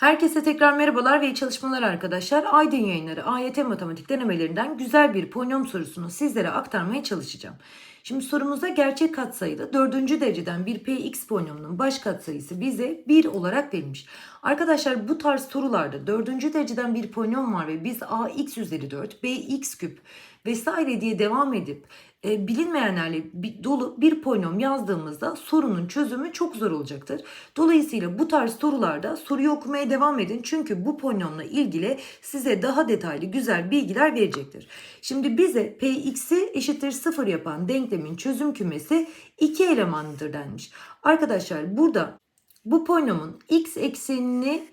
Herkese tekrar merhabalar ve iyi çalışmalar arkadaşlar. Aydın yayınları AYT matematik denemelerinden güzel bir polinom sorusunu sizlere aktarmaya çalışacağım. Şimdi sorumuzda gerçek katsayılı dördüncü dereceden bir px polinomunun baş katsayısı bize 1 olarak verilmiş. Arkadaşlar bu tarz sorularda dördüncü dereceden bir polinom var ve biz ax üzeri 4, bx küp vesaire diye devam edip e, bilinmeyenlerle bir, dolu bir polinom yazdığımızda sorunun çözümü çok zor olacaktır. Dolayısıyla bu tarz sorularda soruyu okumaya devam edin. Çünkü bu polinomla ilgili size daha detaylı güzel bilgiler verecektir. Şimdi bize px'i eşittir 0 yapan denklemin çözüm kümesi 2 elemanlıdır denmiş. Arkadaşlar burada bu polinomun x eksenini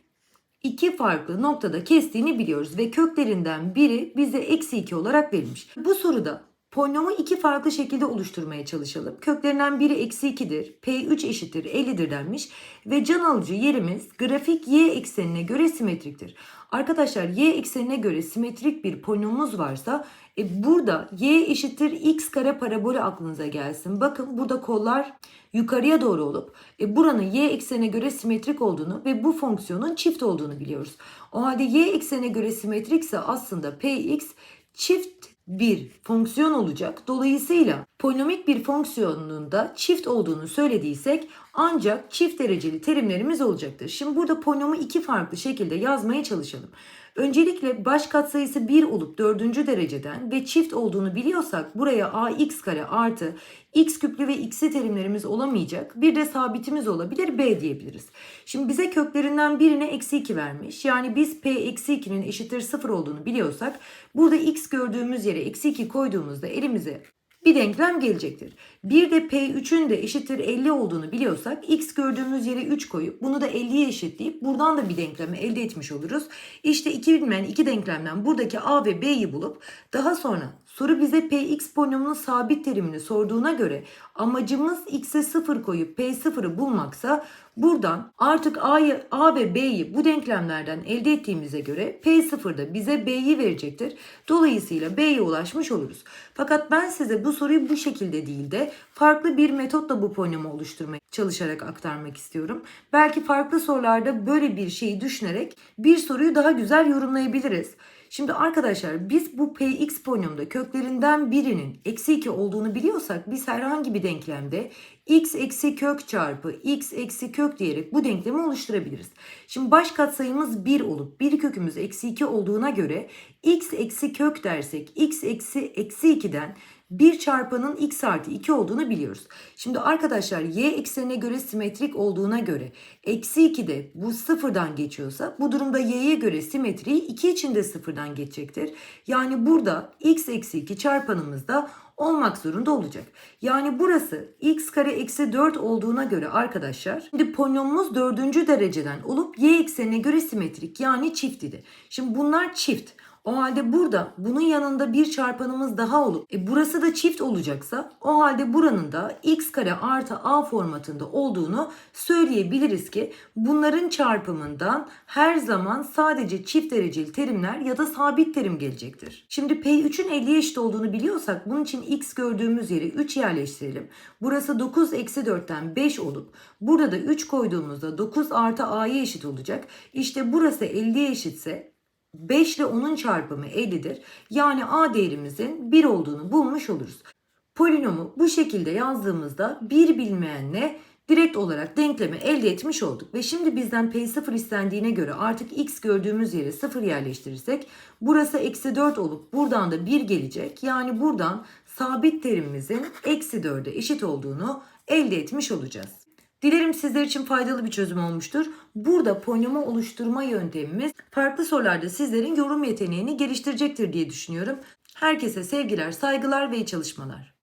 iki farklı noktada kestiğini biliyoruz ve köklerinden biri bize eksi 2 olarak verilmiş. Bu soruda polinomu iki farklı şekilde oluşturmaya çalışalım. Köklerinden biri eksi 2'dir, p3 eşittir 50'dir denmiş ve can alıcı yerimiz grafik y eksenine göre simetriktir. Arkadaşlar y eksenine göre simetrik bir polinomumuz varsa e, burada y eşittir x kare parabolü aklınıza gelsin. Bakın burada kollar yukarıya doğru olup e, buranın y eksenine göre simetrik olduğunu ve bu fonksiyonun çift olduğunu biliyoruz. O halde y eksenine göre simetrikse aslında px çift bir fonksiyon olacak. Dolayısıyla polinomik bir fonksiyonun da çift olduğunu söylediysek ancak çift dereceli terimlerimiz olacaktır. Şimdi burada polinomu iki farklı şekilde yazmaya çalışalım. Öncelikle baş katsayısı 1 olup 4. dereceden ve çift olduğunu biliyorsak buraya ax kare artı x küplü ve x'i terimlerimiz olamayacak. Bir de sabitimiz olabilir b diyebiliriz. Şimdi bize köklerinden birine eksi 2 vermiş. Yani biz p eksi 2'nin eşittir 0 olduğunu biliyorsak burada x gördüğümüz yere eksi 2 koyduğumuzda elimize bir denklem gelecektir. Bir de P3'ün de eşittir 50 olduğunu biliyorsak x gördüğümüz yere 3 koyup bunu da 50'ye eşitleyip buradan da bir denklemi elde etmiş oluruz. İşte iki bilmeyen iki denklemden buradaki a ve b'yi bulup daha sonra soru bize px polinomunun sabit terimini sorduğuna göre amacımız x'e 0 koyup p0'ı bulmaksa buradan artık a'yı a ve b'yi bu denklemlerden elde ettiğimize göre p0 da bize b'yi verecektir. Dolayısıyla b'ye ulaşmış oluruz. Fakat ben size bu soruyu bu şekilde değil de farklı bir metotla bu polinomu oluşturmaya çalışarak aktarmak istiyorum. Belki farklı sorularda böyle bir şeyi düşünerek bir soruyu daha güzel yorumlayabiliriz. Şimdi arkadaşlar biz bu px polinomda köklerinden birinin eksi 2 olduğunu biliyorsak biz herhangi bir denklemde x eksi kök çarpı x eksi kök diyerek bu denklemi oluşturabiliriz. Şimdi baş katsayımız 1 olup bir kökümüz eksi 2 olduğuna göre x eksi kök dersek x eksi eksi 2'den 1 çarpanın x artı 2 olduğunu biliyoruz. Şimdi arkadaşlar y eksenine göre simetrik olduğuna göre eksi 2 de bu sıfırdan geçiyorsa bu durumda y'ye göre simetriği 2 için de sıfırdan geçecektir. Yani burada x eksi 2 çarpanımızda olmak zorunda olacak. Yani burası x kare eksi 4 olduğuna göre arkadaşlar şimdi polinomumuz 4. dereceden olup y eksenine göre simetrik yani çift idi. Şimdi bunlar çift. O halde burada bunun yanında bir çarpanımız daha olup e burası da çift olacaksa o halde buranın da x kare artı a formatında olduğunu söyleyebiliriz ki bunların çarpımından her zaman sadece çift dereceli terimler ya da sabit terim gelecektir. Şimdi P3'ün 50'ye eşit olduğunu biliyorsak bunun için x gördüğümüz yere 3 yerleştirelim. Burası 9 eksi 4'ten 5 olup burada da 3 koyduğumuzda 9 artı a'ya eşit olacak. İşte burası 50'ye eşitse 5 ile 10'un çarpımı 50'dir. Yani a değerimizin 1 olduğunu bulmuş oluruz. Polinomu bu şekilde yazdığımızda bir bilmeyenle direkt olarak denklemi elde etmiş olduk. Ve şimdi bizden P0 istendiğine göre artık x gördüğümüz yere 0 yerleştirirsek burası eksi 4 olup buradan da 1 gelecek. Yani buradan sabit terimimizin eksi 4'e eşit olduğunu elde etmiş olacağız. Dilerim sizler için faydalı bir çözüm olmuştur. Burada polinomu oluşturma yöntemimiz farklı sorularda sizlerin yorum yeteneğini geliştirecektir diye düşünüyorum. Herkese sevgiler, saygılar ve iyi çalışmalar.